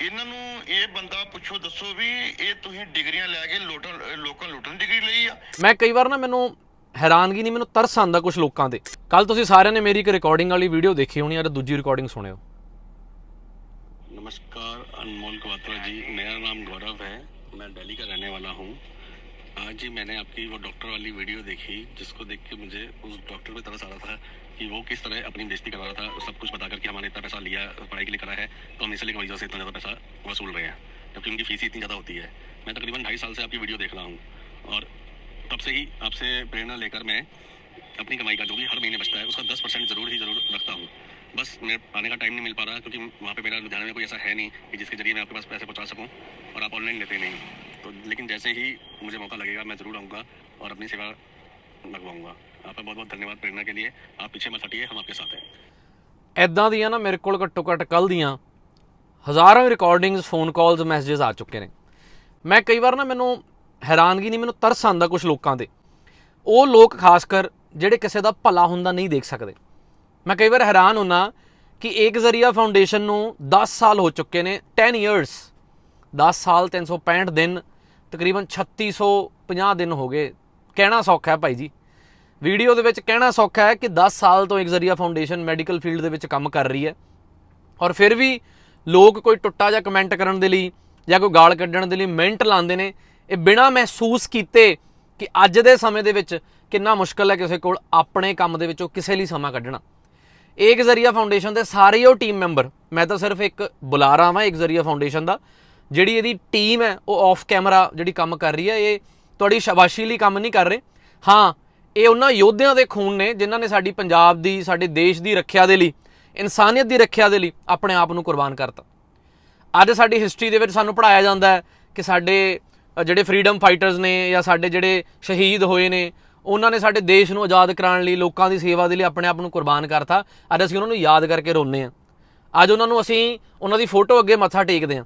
ਇਹਨਾਂ ਨੂੰ ਇਹ ਬੰਦਾ ਪੁੱਛੋ ਦੱਸੋ ਵੀ ਇਹ ਤੁਸੀਂ ਡਿਗਰੀਆਂ ਲੈ ਕੇ ਲੋਟਾਂ ਲੋਕਾਂ ਨੂੰ ਲੁੱਟਣ ਦੀ ਡਿਗਰੀ ਲਈ ਆ ਮੈਂ ਕਈ ਵਾਰ ਨਾ ਮੈਨੂੰ ਹੈਰਾਨਗੀ ਨਹੀਂ ਮੈਨੂੰ ਤਰਸ ਆਉਂਦਾ ਕੁਝ ਲੋਕਾਂ ਦੇ ਕੱਲ ਤੁਸੀਂ ਸਾਰਿਆਂ ਨੇ ਮੇਰੀ ਇੱਕ ਰਿਕਾਰਡਿੰਗ ਵਾਲੀ ਵੀਡੀਓ ਦੇਖੀ ਹੋਣੀ ਯਾਰ ਦੂਜੀ ਰਿਕਾਰਡਿੰਗ ਸੁਣਿਓ नमस्कार अनमोल कवात्रा जी मेरा नाम गौरव है मैं दिल्ली का रहने वाला हूँ आज ही मैंने आपकी वो डॉक्टर वाली वीडियो देखी जिसको देख के मुझे उस डॉक्टर पे तरस आ रहा था कि वो किस तरह अपनी बेइज्जती करवा रहा था सब कुछ बता कर कि हमारे इतना पैसा लिया, पढ़ाई के लिए करा है तो हम इसलिए वजह से इतना ज़्यादा पैसा वसूल रहे हैं, जबकि उनकी फ़ीस इतनी ज़्यादा होती है। मैं तकरीबन ढाई साल से आपकी वीडियो देख रहा हूँ, और तब से ही आपसे प्रेरणा लेकर मैं अपनी कमाई का, जो भी हर महीने बचता है, उसका दस परसेंट ज़रूर ही ज़रूर रखता हूँ। बस मेरे आने का टाइम नहीं मिल पा रहा, क्योंकि वहाँ पे मेरा लुधियाना में कोई ऐसा है नहीं कि जिसके ज़रिए मैं आपके पास पैसे पहुँचा सकूँ, और आप ऑनलाइन लेते नहीं। तो लेकिन जैसे ही मुझे मौका लगेगा, मैं ज़रूर आऊँगा और अपनी सेवा लगवाऊँगा। आपका बहुत बहुत धन्यवाद प्रेरणा के लिए आप पीछे मत हटिए हम आपके साथ हैं ਐਦਾਂ ਦੀਆਂ ਨਾ ਮੇਰੇ ਕੋਲ ਘੱਟੋ ਘੱਟ ਕੱਲ ਦੀਆਂ ਹਜ਼ਾਰਾਂ ਰਿਕਾਰਡਿੰਗਸ ਫੋਨ ਕਾਲਸ ਮੈਸੇजेस ਆ ਚੁੱਕੇ ਨੇ। ਮੈਂ ਕਈ ਵਾਰ ਨਾ ਮੈਨੂੰ ਹੈਰਾਨਗੀ ਨਹੀਂ, ਮੈਨੂੰ ਤਰਸ ਆਂਦਾ ਕੁਝ ਲੋਕਾਂ ਦੇ ਉਹ ਲੋਕ ਖਾਸ ਕਰ ਜਿਹੜੇ ਕਿਸੇ ਦਾ ਭਲਾ ਹੁੰਦਾ ਨਹੀਂ ਦੇਖ ਸਕਦੇ। ਮੈਂ ਕਈ ਵਾਰ ਹੈਰਾਨ ਹੁੰਨਾ ਕਿ ਇੱਕ ਜ਼ਰੀਆ ਫਾਊਂਡੇਸ਼ਨ ਨੂੰ 10 ਸਾਲ ਹੋ ਚੁੱਕੇ ਨੇ 10 ਇਅਰਸ 10 ਸਾਲ 365 ਦਿਨ, ਤਕਰੀਬਨ 3650 ਦਿਨ ਹੋ ਗਏ। ਕਹਿਣਾ ਸੌਖਾ ਹੈ ਭਾਈ ਜੀ। ਵੀਡੀਓ ਦੇ ਵਿੱਚ ਕਹਿਣਾ ਸੌਖਾ ਹੈ ਕਿ 10 ਸਾਲ ਤੋਂ ਇੱਕ ਜ਼ਰੀਆ ਫਾਊਂਡੇਸ਼ਨ ਮੈਡੀਕਲ ਫੀਲਡ ਦੇ ਵਿੱਚ ਕੰਮ ਕਰ ਰਹੀ ਹੈ। ਔਰ ਫਿਰ ਵੀ ਲੋਕ ਕੋਈ ਟੁੱਟਾ ਜਾਂ ਕਮੈਂਟ ਕਰਨ ਦੇ ਲਈ ਜਾਂ ਕੋਈ ਗਾਲ ਕੱਢਣ ਦੇ ਲਈ ਮਿੰਟ ਲਾਉਂਦੇ ਨੇ। ਇਹ ਬਿਨਾਂ ਮਹਿਸੂਸ ਕੀਤੇ ਕਿ ਅੱਜ ਦੇ ਸਮੇਂ ਦੇ ਵਿੱਚ ਕਿੰਨਾ ਮੁਸ਼ਕਲ ਹੈ ਕਿਸੇ ਕੋਲ ਆਪਣੇ ਕੰਮ ਦੇ ਵਿੱਚੋਂ ਕਿਸੇ ਲਈ ਸਮਾਂ ਕੱਢਣਾ। ਇੱਕ ਜ਼ਰੀਆ ਫਾਊਂਡੇਸ਼ਨ ਦੇ ਸਾਰੇ ਉਹ ਟੀਮ ਮੈਂਬਰ ਮੈਂ ਤਾਂ ਸਿਰਫ ਇੱਕ ਬੁਲਾਰਾ ਵਾਂ ਇੱਕ ਜ਼ਰੀਆ ਫਾਊਂਡੇਸ਼ਨ ਦਾ, ਜਿਹੜੀ ਇਹਦੀ ਟੀਮ ਹੈ, ਉਹ ਆਫ ਕੈਮਰਾ ਜਿਹੜੀ ਕੰਮ ਕਰ ਰਹੀ ਹੈ, ਇਹ ਤੁਹਾਡੀ ਸ਼ਾਬਾਸ਼ੀ ਲਈ ਕੰਮ ਨਹੀਂ ਕਰ ਰਹੇ। ਹਾਂ ਇਹ ਉਹਨਾਂ ਯੋਧਿਆਂ ਦੇ ਖੂਨ ਨੇ ਜਿਨ੍ਹਾਂ ਨੇ ਸਾਡੀ ਪੰਜਾਬ ਦੀ, ਸਾਡੇ ਦੇਸ਼ ਦੀ ਰੱਖਿਆ ਦੇ ਲਈ, ਇਨਸਾਨੀਅਤ ਦੀ ਰੱਖਿਆ ਦੇ ਲਈ ਆਪਣੇ ਆਪ ਨੂੰ ਕੁਰਬਾਨ ਕਰਤਾ। ਅੱਜ ਸਾਡੀ ਹਿਸਟਰੀ ਦੇ ਵਿੱਚ ਸਾਨੂੰ ਪੜਾਇਆ ਜਾਂਦਾ ਹੈ ਕਿ ਸਾਡੇ ਜਿਹੜੇ ਫਰੀडम ਫਾਈਟਰਸ ਨੇ ਜਾਂ ਸਾਡੇ ਜਿਹੜੇ ਸ਼ਹੀਦ ਹੋਏ ਨੇ, ਉਹਨਾਂ ਨੇ ਸਾਡੇ ਦੇਸ਼ ਨੂੰ ਆਜ਼ਾਦ ਕਰਾਉਣ ਲਈ, ਲੋਕਾਂ ਦੀ ਸੇਵਾ ਦੇ ਲਈ ਆਪਣੇ ਆਪ ਨੂੰ ਕੁਰਬਾਨ ਕਰਤਾ। ਅੱਜ ਅਸੀਂ ਉਹਨਾਂ ਨੂੰ ਯਾਦ ਕਰਕੇ ਰੋਂਦੇ ਹਾਂ। ਅੱਜ ਉਹਨਾਂ ਨੂੰ ਅਸੀਂ ਉਹਨਾਂ ਦੀ ਫੋਟੋ ਅੱਗੇ ਮੱਥਾ ਟੇਕਦੇ ਹਾਂ।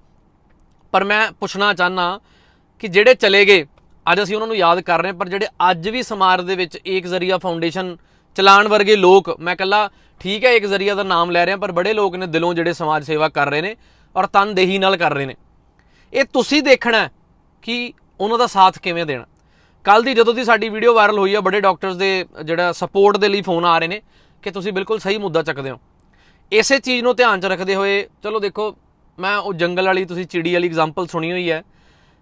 ਪਰ ਮੈਂ ਪੁੱਛਣਾ ਚਾਹਨਾ ਕਿ ਜਿਹੜੇ ਚਲੇ ਗਏ ਅੱਜ ਅਸੀਂ ਉਹਨਾਂ ਨੂੰ ਯਾਦ ਕਰ ਰਹੇ ਹਾਂ, ਪਰ ਜਿਹੜੇ ਅੱਜ ਵੀ ਸਮਾਜ ਦੇ ਵਿੱਚ ਏਕ ਜ਼ਰੀਆ ਫਾਊਂਡੇਸ਼ਨ ਚਲਾਉਣ ਵਰਗੇ ਲੋਕ, ਮੈਂ ਕੱਲਾ ਠੀਕ ਹੈ, ਏਕ ਜ਼ਰੀਆ ਦਾ ਨਾਮ ਲੈ ਰਿਹਾ, ਪਰ ਬੜੇ ਲੋਕ ਨੇ ਦਿਲੋਂ ਜਿਹੜੇ ਸਮਾਜ ਸੇਵਾ ਕਰ ਰਹੇ ਨੇ ਔਰ ਤਨਦੇਹੀ ਨਾਲ ਕਰ ਰਹੇ ਨੇ। ਇਹ ਤੁਸੀਂ ਦੇਖਣਾ ਕਿ ਉਹਨਾਂ ਦਾ ਸਾਥ ਕਿਵੇਂ ਦੇਣਾ। ਕੱਲ ਦੀ ਜਦੋਂ ਦੀ ਸਾਡੀ ਵੀਡੀਓ ਵਾਇਰਲ ਹੋਈ ਆ, ਬੜੇ ਡਾਕਟਰਸ ਦੇ ਜਿਹੜਾ ਸਪੋਰਟ ਦੇ ਲਈ ਫੋਨ ਆ ਰਹੇ ਨੇ ਕਿ ਤੁਸੀਂ ਬਿਲਕੁਲ ਸਹੀ ਮੁੱਦਾ ਚੱਕਦੇ ਹੋ। ਇਸੇ ਚੀਜ਼ ਨੂੰ ਧਿਆਨ 'ਚ ਰੱਖਦੇ ਹੋਏ, ਚਲੋ ਦੇਖੋ, ਮੈਂ ਉਹ ਜੰਗਲ ਵਾਲੀ, ਤੁਸੀਂ ਚਿੜੀ ਵਾਲੀ ਐਗਜ਼ਾਮਪਲ ਸੁਣੀ ਹੋਈ ਹੈ।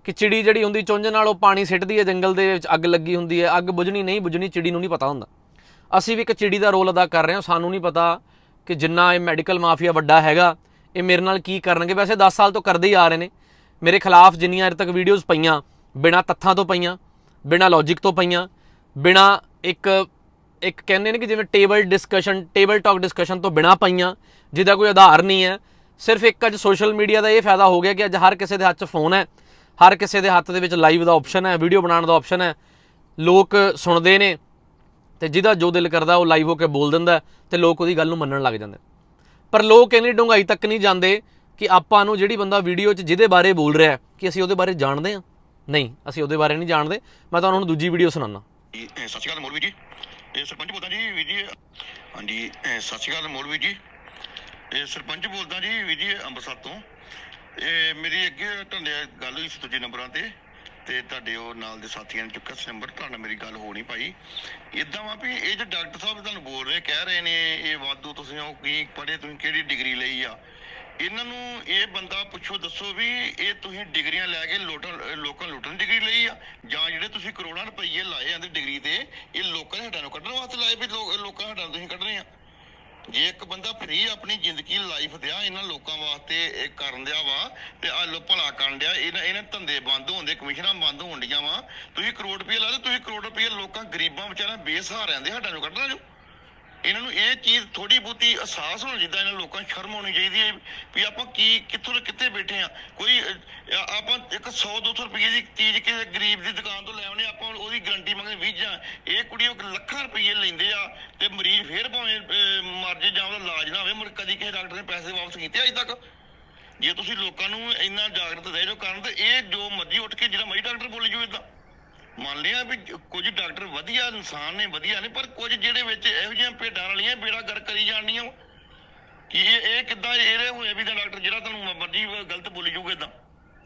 ਕਿ ਚਿੜੀ ਜਿਹੜੀ ਹੁੰਦੀ, ਚੁੰਝ ਨਾਲ ਉਹ ਪਾਣੀ ਸਿੱਟਦੀ ਹੈ, ਜੰਗਲ ਦੇ ਵਿੱਚ ਅੱਗ ਲੱਗੀ ਹੁੰਦੀ ਹੈ। ਅੱਗ ਬੁਝਣੀ ਨਹੀਂ ਬੁਝਣੀ, ਚਿੜੀ ਨੂੰ ਨਹੀਂ ਪਤਾ ਹੁੰਦਾ। ਅਸੀਂ ਵੀ ਇੱਕ ਚਿੜੀ ਦਾ ਰੋਲ ਅਦਾ ਕਰ ਰਹੇ ਹਾਂ। ਸਾਨੂੰ ਨਹੀਂ ਪਤਾ ਕਿ ਜਿੰਨਾ ਇਹ ਮੈਡੀਕਲ ਮਾਫੀਆ ਵੱਡਾ ਹੈਗਾ, ਇਹ ਮੇਰੇ ਨਾਲ ਕੀ ਕਰਨਗੇ। ਵੈਸੇ 10 ਸਾਲ ਤੋਂ ਕਰਦੇ ਹੀ ਆ ਰਹੇ ਨੇ। ਮੇਰੇ ਖਿਲਾਫ ਜਿੰਨੀਆਂ ਅਜੇ ਤੱਕ ਵੀਡੀਓਜ਼ ਪਈਆਂ, ਬਿਨਾ ਤੱਥਾਂ ਤੋਂ ਪਈਆਂ, ਬਿਨਾ ਲੌਜੀਕ ਤੋਂ ਪਈਆਂ, ਬਿਨਾ ਇੱਕ ਇੱਕ ਕਹਿੰਦੇ ਨੇ ਕਿ ਜਿਵੇਂ table discussion table talk discussion ਤੋਂ ਬਿਨਾ ਪਈਆਂ, ਜਿਹਦਾ ਕੋਈ ਆਧਾਰ ਨਹੀਂ ਹੈ। ਸਿਰਫ ਇੱਕ ਅੱਜ ਸੋਸ਼ਲ ਮੀਡੀਆ ਦਾ ਇਹ ਫਾਇਦਾ ਹੋ ਗਿਆ ਕਿ ਅੱਜ ਹਰ ਕਿਸੇ ਦੇ ਹੱਥ 'ਚ ਫੋਨ ਹੈ। ਹਰ ਕਿਸੇ ਦੇ ਹੱਥ ਦੇ ਵਿੱਚ ਲਾਈਵ ਦਾ ਆਪਸ਼ਨ ਹੈ ਵੀਡੀਓ ਬਣਾਉਣ ਦਾ ਆਪਸ਼ਨ ਹੈ। ਲੋਕ ਸੁਣਦੇ ਨੇ ਤੇ ਜਿਹਦਾ ਜੋ ਦਿਲ ਕਰਦਾ ਉਹ ਲਾਈਵ ਹੋ ਕੇ ਬੋਲ ਦਿੰਦਾ ਹੈ ਤੇ ਲੋਕ ਉਹਦੀ ਗੱਲ ਨੂੰ ਮੰਨਣ ਲੱਗ ਜਾਂਦੇ ਪਰ ਲੋਕ ਇੰਨੀ ਡੂੰਘਾਈ ਤੱਕ ਨਹੀਂ ਜਾਂਦੇ ਕਿ ਆਪਾਂ ਨੂੰ ਜਿਹੜੀ ਬੰਦਾ ਵੀਡੀਓ 'ਚ ਜਿਹਦੇ ਬਾਰੇ ਬੋਲ ਰਿਹਾ ਕਿ ਅਸੀਂ ਉਹਦੇ ਬਾਰੇ ਜਾਣਦੇ ਹਾਂ। ਨਹੀਂ, ਅਸੀਂ ਉਹਦੇ ਬਾਰੇ ਨਹੀਂ ਜਾਣਦੇ। ਮੈਂ ਤੁਹਾਨੂੰ ਹੁਣ ਦੂਜੀ ਵੀਡੀਓ ਸੁਣਾਉਣਾ ਸਤਿ ਸ਼੍ਰੀ ਅਕਾਲ ਮੋਲਵੀ ਜੀ। ਇਹ ਸਰਪੰਚ ਬੋਲਦਾ ਜੀ, ਵੀਰ ਜੀ। ਹਾਂਜੀ ਸਤਿ ਸ਼੍ਰੀ ਅਕਾਲ ਮੋਲਵੀ ਜੀ। ਇਹ ਸਰਪੰਚ ਬੋਲਦਾ ਜੀ, ਵੀਰ ਜੀ, ਅੰਮ੍ਰਿਤਸਰ ਤੋਂ। ਇਹ ਮੇਰੀ ਅੱਗੇ ਤੁਹਾਡੇ ਗੱਲ ਹੋਈ ਸੀ ਦੂਜੇ ਨੰਬਰਾਂ ਤੇ ਤੇ ਤੁਹਾਡੇ ਉਹ ਨਾਲ ਦੇ ਸਾਥੀਆਂ ਨੇ ਚੁੱਕਿਆ ਸੀ ਨੰਬਰ, ਤੁਹਾਡੇ ਮੇਰੀ ਗੱਲ ਹੋ ਨਹੀਂ ਪਾਈ। ਇਦਾਂ ਵਾ ਵੀ ਇਹ ਜੋ ਡਾਕਟਰ ਸਾਹਿਬ ਤੁਹਾਨੂੰ ਬੋਲ ਰਹੇ, ਕਹਿ ਰਹੇ ਨੇ, ਇਹ ਵਾਧੂ ਤੁਸੀਂ ਉਹ ਕੀ ਪੜ੍ਹੇ, ਤੁਸੀਂ ਕਿਹੜੀ ਡਿਗਰੀ ਲਈ ਆ? ਇਹਨਾਂ ਨੂੰ ਇਹ ਬੰਦਾ ਪੁੱਛੋ, ਦੱਸੋ ਵੀ ਇਹ ਤੁਸੀਂ ਡਿਗਰੀਆਂ ਲੈ ਕੇ ਲੋਟਣ ਲੋਕਾਂ ਲੁੱਟਣ ਡਿਗਰੀ ਲਈ ਆ? ਜਾਂ ਜਿਹੜੇ ਤੁਸੀਂ ਕਰੋੜਾਂ ਰੁਪਏ ਲਾਏ ਜਾਂਦੇ ਡਿਗਰੀ ਤੇ, ਇਹ ਲੋਕਾਂ ਦੇ ਹੱਡਾਂ ਨੂੰ ਕੱਢਣ ਵਾਸਤੇ ਲਾਏ ਵੀ ਲੋਕਾਂ ਦੇ ਹੱਡਾਂ ਤੁਸੀਂ ਕੱਢਣੇ ਆ? ਜੇ ਇੱਕ ਬੰਦਾ ਫ੍ਰੀ ਆਪਣੀ ਜ਼ਿੰਦਗੀ ਲਾਈਫ ਦਿਆ ਇਹਨਾਂ ਲੋਕਾਂ ਵਾਸਤੇ, ਇਹ ਕਰਨ ਦਿਆ ਵਾ, ਤੇ ਆ ਲੋ ਭਲਾ ਕਰਨ ਦਿਆ, ਇਹਨਾਂ ਇਹਨਾਂ ਧੰਦੇ ਬੰਦ ਹੋਣ ਦੇ, ਕਮਿਸ਼ਨਾਂ ਬੰਦ ਹੋਣ ਡੀਆਂ ਵਾ, ਤੁਸੀਂ ਕਰੋੜ ਰੁਪਏ ਲਾ ਲਓ, ਤੁਸੀਂ ਕਰੋੜ ਰੁਪਏ ਲੋਕਾਂ, ਗਰੀਬਾਂ ਵਿਚਾਰਿਆਂ ਬੇਸਹਾਰਿਆਂ ਦੇ ਹੱਡਾਂ ਨੂੰ ਕੱਢਣਾ ਜੋ। ਇਹਨਾਂ ਨੂੰ ਇਹ ਚੀਜ਼ ਥੋੜੀ ਬਹੁਤੀ ਅਹਿਸਾਸ ਹੋਣਾ ਚਾਹੀਦਾ, ਇਹਨਾਂ ਲੋਕਾਂ ਨੂੰ ਸ਼ਰਮ ਹੋਣੀ ਚਾਹੀਦੀ ਹੈ ਵੀ ਆਪਾਂ ਕੀ, ਕਿੱਥੋਂ ਕਿੱਥੇ ਬੈਠੇ ਆ ਕੋਈ ਆਪਾਂ ਇੱਕ 100 200 ਰੁਪਏ ਦੀ ਚੀਜ਼ ਕਿਸੇ ਗਰੀਬ ਦੀ ਦੁਕਾਨ ਤੋਂ ਲੈ ਆਉਣੇ ਆਪਾਂ ਉਹਦੀ ਗਰੰਟੀ ਮੰਗਦੇ 20 ਜਾਂ ਇਹ ਕੁੜੀ ਉਹ ਲੱਖਾਂ ਰੁਪਏ ਲੈਂਦੇ ਆ ਤੇ ਮਰੀਜ਼ ਫੇਰ ਭਾਵੇਂ ਅਹ, ਮਰ ਜੇ ਜਾਂ ਉਹਦਾ ਇਲਾਜ ਨਾ ਹੋਵੇ ਮੁੜ ਕਦੀ ਕਿਸੇ ਡਾਕਟਰ ਨੇ ਪੈਸੇ ਵਾਪਸ ਕੀਤੇ ਅਜੇ ਤੱਕ। ਜੇ ਤੁਸੀਂ ਲੋਕਾਂ ਨੂੰ ਇੰਨਾ ਜਾਗਰਤ ਦੇ ਜੋ ਕਰਨ ਤੇ ਇਹ ਜੋ ਮਰਜ਼ੀ ਉੱਠ ਕੇ ਜਿਹੜਾ ਮਰਜ਼ੀ ਡਾਕਟਰ ਬੋਲੀ ਜੋ ਇਦਾਂ ਮੰਨ ਲਿਆ ਵੀ ਜ- ਕੁਝ ਡਾਕਟਰ ਵਧੀਆ ਇਨਸਾਨ ਨੇ ਵਧੀਆ ਨੇ ਪਰ ਕੁਝ ਜਿਹੜੇ ਵਿੱਚ ਇਹੋ ਜਿਹੀਆਂ ਭੇਡਾਂ ਵਾਲੀਆਂ ਬੇੜਾ ਗਰ ਕਰੀ ਜਾਣੀਆਂ ਵਾਂ। ਕਿ ਇਹ ਇਹ ਕਿੱਦਾਂ ਇਹਦੇ ਹੋਏ ਵੀ ਦਾ ਡਾਕਟਰ ਜਿਹੜਾ ਤੁਹਾਨੂੰ ਮਰਜ਼ੀ ਗਲਤ ਬੋਲੀ ਜਾਊਗਾ ਇਦਾਂ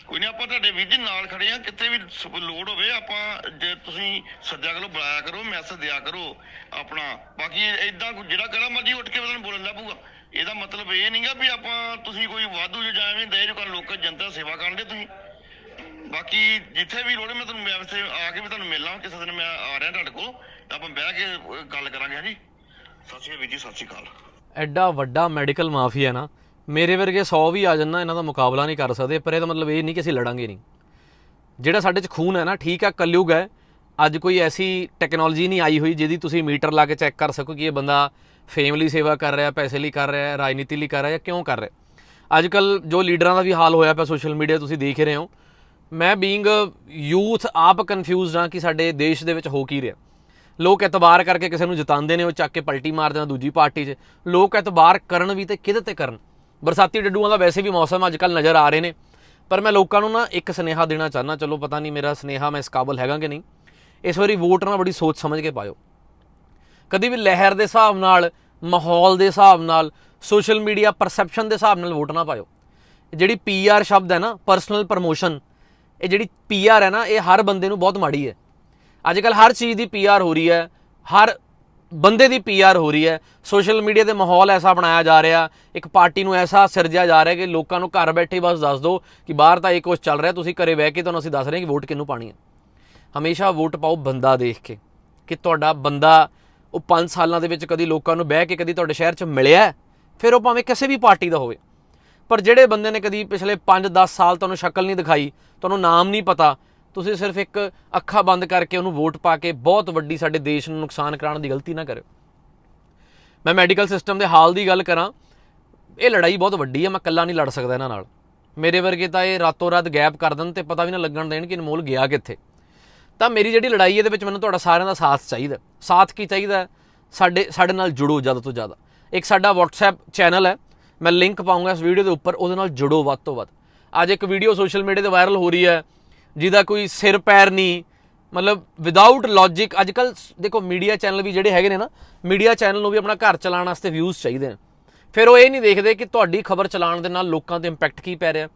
ਕੋਈ ਨਹੀਂ, ਆਪਾਂ ਤੁਹਾਡੇ ਵੀਰ ਜੀ ਨਾਲ ਖੜੇ ਆ ਕਿਤੇ ਵੀ ਲੋੜ ਹੋਵੇ, ਆਪਾਂ ਜੇ ਤੁਸੀਂ ਸੱਦਿਆ ਕਰੋ ਬੁਲਾਇਆ ਕਰੋ ਮੈਸੇਜ ਦਿਆ ਕਰੋ ਆਪਣਾ। ਬਾਕੀ ਇਦਾਂ ਜਿਹੜਾ ਕਿਹੜਾ ਮਰਜ਼ੀ ਉੱਠ ਕੇ ਤੁਹਾਨੂੰ ਬੋਲਣ ਲੱਗ ਪਊਗਾ। ਇਹਦਾ ਮਤਲਬ ਇਹ ਨਹੀਂਗਾ ਵੀ ਆਪਾਂ ਤੁਸੀਂ ਕੋਈ ਵਾਧੂ ਜੋ ਜਾਂ ਦੇ ਜੋ ਕਰਨ ਲੋਕਾਂ ਜਨਤਾ ਸੇਵਾ ਕਰਨ ਦੇ ਤੁਸੀਂ। ਬਾਕੀ ਜਿੱਥੇ ਵੀ ਲੋੜ ਮੈਂ ਤੁਹਾਨੂੰ ਮੈਂ ਵੈਸੇ ਆ ਕੇ ਵੀ ਤੁਹਾਨੂੰ ਮਿਲਣਾ, ਕਿਸੇ ਦਿਨ ਮੈਂ ਆ ਰਿਹਾ ਤੁਹਾਡੇ ਕੋਲ ਆਪਾਂ ਬਹਿ ਕੇ ਗੱਲ ਕਰਾਂਗੇ, ਹਾਂਜੀ। ਸਤਿ ਸ਼੍ਰੀ ਅਕਾਲ ਵੀਰ ਜੀ, ਸਤਿ ਸ਼੍ਰੀ ਅਕਾਲ। ਐਡਾ ਵੱਡਾ ਮੈਡੀਕਲ ਮਾਫੀਆ ਨਾ। ਮੇਰੇ ਵਰਗੇ 100 ਵੀ ਆ ਜਾਣ ਇਹਨਾਂ ਦਾ ਮੁਕਾਬਲਾ ਨਹੀਂ ਕਰ ਸਕਦੇ, ਪਰ ਇਹਦਾ ਮਤਲਬ ਇਹ ਨਹੀਂ ਕਿ ਅਸੀਂ ਲੜਾਂਗੇ ਨਹੀਂ। ਜਿਹੜਾ ਸਾਡੇ 'ਚ ਖੂਨ ਹੈ ਨਾ, ਠੀਕ ਆ, ਕਲਯੁਗ ਹੈ, ਅੱਜ ਕੋਈ ਐਸੀ ਟੈਕਨੋਲੋਜੀ ਨਹੀਂ ਆਈ ਹੋਈ ਜਿਹਦੀ ਤੁਸੀਂ ਮੀਟਰ ਲਾ ਕੇ ਚੈੱਕ ਕਰ ਸਕੋ ਕਿ ਇਹ ਬੰਦਾ ਫੇਮ ਲਈ ਸੇਵਾ ਕਰ ਰਿਹਾ, ਪੈਸੇ ਲਈ ਕਰ ਰਿਹਾ, ਰਾਜਨੀਤੀ ਲਈ ਕਰ ਰਿਹਾ ਜਾਂ ਕਿਉਂ ਕਰ ਰਿਹਾ। ਅੱਜ ਕੱਲ ਜੋ ਲੀਡਰਾਂ ਦਾ ਵੀ ਹਾਲ ਹੋਇਆ ਪਿਆ ਸੋਸ਼ਲ ਮੀਡੀਆ ਤੁਸੀਂ ਦੇਖ ਰਹੇ ਹੋ। ਮੈਂ ਬੀਇੰਗ ਯੂਥ ਆਪ ਕਨਫਿਊਜ਼ਡ ਹਾਂ ਕਿ ਸਾਡੇ ਦੇਸ਼ ਦੇ ਵਿੱਚ ਹੋ ਕੀ ਰਿਹਾ। ਲੋਕ ਇਤਬਾਰ ਕਰਕੇ ਕਿਸੇ ਨੂੰ ਜਿਤਾਉਂਦੇ ਨੇ, ਉਹ ਚੱਕ ਕੇ ਪਲਟੀ ਮਾਰ ਦਿੰਦਾ ਦੂਜੀ ਪਾਰਟੀ 'ਚ। ਲੋਕ ਇਤਬਾਰ ਕਰਨ ਵੀ ਤੇ ਕਿਹਦੇ ਤੇ ਕਰਨ? ਬਰਸਾਤੀ ਡੱਡੂਆਂ ਦਾ ਵੈਸੇ ਵੀ ਮੌਸਮ ਅੱਜ ਕੱਲ ਨਜ਼ਰ ਆ ਰਹੇ ਨੇ। ਪਰ ਮੈਂ ਲੋਕਾਂ ਨੂੰ ਨਾ ਇੱਕ ਸੁਨੇਹਾ ਦੇਣਾ ਚਾਹਨਾ ਚਲੋ ਪਤਾ ਨਹੀਂ ਮੇਰਾ ਸੁਨੇਹਾ ਮੈਂ ਇਸ ਕਾਬਲ ਹੈਗਾ ਕਿ ਨਹੀਂ। ਇਸ ਵਾਰੀ ਵੋਟ ਨਾ ਬੜੀ ਸੋਚ ਸਮਝ ਕੇ ਪਾਇਓ। ਕਦੀ ਵੀ ਲਹਿਰ ਦੇ ਹਿਸਾਬ ਨਾਲ, ਮਾਹੌਲ ਦੇ ਹਿਸਾਬ ਨਾਲ, ਸੋਸ਼ਲ ਮੀਡੀਆ ਪਰਸੈਪਸ਼ਨ ਦੇ ਹਿਸਾਬ ਨਾਲ ਵੋਟ ਨਾ ਪਾਇਓ। ਜਿਹੜੀ ਪੀਆਰ ਸ਼ਬਦ ਹੈ ਨਾ, ਪਰਸਨਲ ਪ੍ਰਮੋਸ਼ਨ, ਇਹ ਜਿਹੜੀ ਪੀਆਰ ਹੈ ਨਾ, ਇਹ ਹਰ ਬੰਦੇ ਨੂੰ ਬਹੁਤ ਮਾੜੀ ਹੈ। ਅੱਜ ਕੱਲ ਹਰ ਚੀਜ਼ ਦੀ ਪੀਆਰ ਹੋ ਰਹੀ ਹੈ, ਹਰ ਬੰਦੇ ਦੀ ਪੀਆਰ ਹੋ ਰਹੀ ਹੈ। ਸੋਸ਼ਲ ਮੀਡੀਆ ਤੇ ਮਾਹੌਲ ਐਸਾ ਬਣਾਇਆ ਜਾ ਰਿਹਾ, ਇੱਕ ਪਾਰਟੀ ਨੂੰ ਐਸਾ ਸਿਰਜਿਆ ਜਾ ਰਿਹਾ ਕਿ ਲੋਕਾਂ ਨੂੰ ਘਰ ਬੈਠੇ ਬਸ ਦੱਸ ਦਿਓ ਕਿ ਬਾਹਰ ਤਾਂ ਇਹ ਕੁਝ ਚੱਲ ਰਿਹਾ, ਤੁਸੀਂ ਘਰੇ ਬਹਿ ਕੇ ਤੁਹਾਨੂੰ ਅਸੀਂ ਦੱਸ ਰਹੇ ਹਾਂ ਕਿ ਵੋਟ ਕਿਹਨੂੰ ਪਾਣੀ ਹੈ। ਹਮੇਸ਼ਾ ਵੋਟ ਪਾਓ ਬੰਦਾ ਦੇਖ ਕੇ ਕਿ ਤੁਹਾਡਾ ਬੰਦਾ ਉਹ 5 ਸਾਲਾਂ ਦੇ ਵਿੱਚ ਕਦੀ ਲੋਕਾਂ ਨੂੰ ਬਹਿ ਕੇ ਕਦੀ ਤੁਹਾਡੇ ਸ਼ਹਿਰ 'ਚ ਮਿਲਿਆ ਫਿਰ ਉਹ ਭਾਵੇਂ ਕਿਸੇ ਵੀ ਪਾਰਟੀ ਦਾ ਹੋਵੇ। ਪਰ ਜਿਹੜੇ ਬੰਦੇ ਨੇ ਕਦੀ ਪਿਛਲੇ 5-10 ਸਾਲ ਤੁਹਾਨੂੰ ਸ਼ਕਲ ਨਹੀਂ ਦਿਖਾਈ, ਤੁਹਾਨੂੰ ਨਾਮ ਨਹੀਂ ਪਤਾ ਤੁਸੀਂ ਸਿਰਫ ਇੱਕ ਅੱਖਾਂ ਬੰਦ ਕਰਕੇ ਉਹਨੂੰ ਵੋਟ ਪਾ ਕੇ ਬਹੁਤ ਵੱਡੀ ਸਾਡੇ ਦੇਸ਼ ਨੂੰ ਨੁਕਸਾਨ ਕਰਾਉਣ ਦੀ ਗਲਤੀ ਨਾ ਕਰਿਓ। ਮੈਂ ਮੈਡੀਕਲ ਸਿਸਟਮ ਦੇ ਹਾਲ ਦੀ ਗੱਲ ਕਰਾਂ, ਇਹ ਲੜਾਈ ਬਹੁਤ ਵੱਡੀ ਹੈ ਮੈਂ ਇਕੱਲਾ ਨਹੀਂ ਲੜ ਸਕਦਾ ਇਹਨਾਂ ਨਾਲ। ਮੇਰੇ ਵਰਗੇ ਤਾਂ ਇਹ ਰਾਤੋਂ ਰਾਤ ਗੈਪ ਕਰ ਦੇਣ ਤੇ ਪਤਾ ਵੀ ਨਾ ਲੱਗਣ ਦੇਣ ਕਿ ਅਨਮੋਲ ਗਿਆ ਕਿੱਥੇ। ਤਾਂ ਮੇਰੀ ਜਿਹੜੀ ਲੜਾਈ ਇਹਦੇ ਵਿੱਚ ਮੈਨੂੰ ਤੁਹਾਡਾ ਸਾਰਿਆਂ ਦਾ ਸਾਥ ਚਾਹੀਦਾ ਸਾਥ ਕੀ ਚਾਹੀਦਾ ਸਾਡੇ ਸਾਡੇ ਨਾਲ ਜੁੜੋ ਜ਼ਿਆਦਾ ਤੋਂ ਜ਼ਿਆਦਾ। ਇੱਕ ਸਾਡਾ WhatsApp ਚੈਨਲ ਹੈ, ਮੈਂ ਲਿੰਕ ਪਾਉਂਗਾ ਇਸ ਵੀਡੀਓ ਦੇ ਉੱਪਰ, ਉਹਦੇ ਨਾਲ ਜੁੜੋ ਵੱਧ ਤੋਂ ਵੱਧ। ਅੱਜ ਇੱਕ ਵੀਡੀਓ ਸੋਸ਼ਲ ਮੀਡੀਆ ਤੇ ਵਾਇਰਲ ਹੋ ਰਹੀ ਹੈ ਜਿਹਦਾ ਕੋਈ ਸਿਰ ਪੈਰ ਨਹੀਂ, ਮਤਲਬ ਵਿਦਆਊਟ ਲੌਜੀਕ ਅੱਜ ਕੱਲ ਦੇਖੋ ਮੀਡੀਆ ਚੈਨਲ ਵੀ ਜਿਹੜੇ ਹੈਗੇ ਨੇ ਨਾ ਮੀਡੀਆ ਚੈਨਲ ਨੂੰ ਵੀ ਆਪਣਾ ਘਰ ਚਲਾਉਣ ਵਾਸਤੇ ਵਿਊਜ਼ ਚਾਹੀਦੇ ਨੇ। ਫਿਰ ਉਹ ਇਹ ਨਹੀਂ ਦੇਖਦੇ ਕਿ ਤੁਹਾਡੀ ਖਬਰ ਚਲਾਉਣ ਦੇ ਨਾਲ ਲੋਕਾਂ ਤੇ ਇੰਪੈਕਟ ਕੀ ਪੈ ਰਿਹਾ,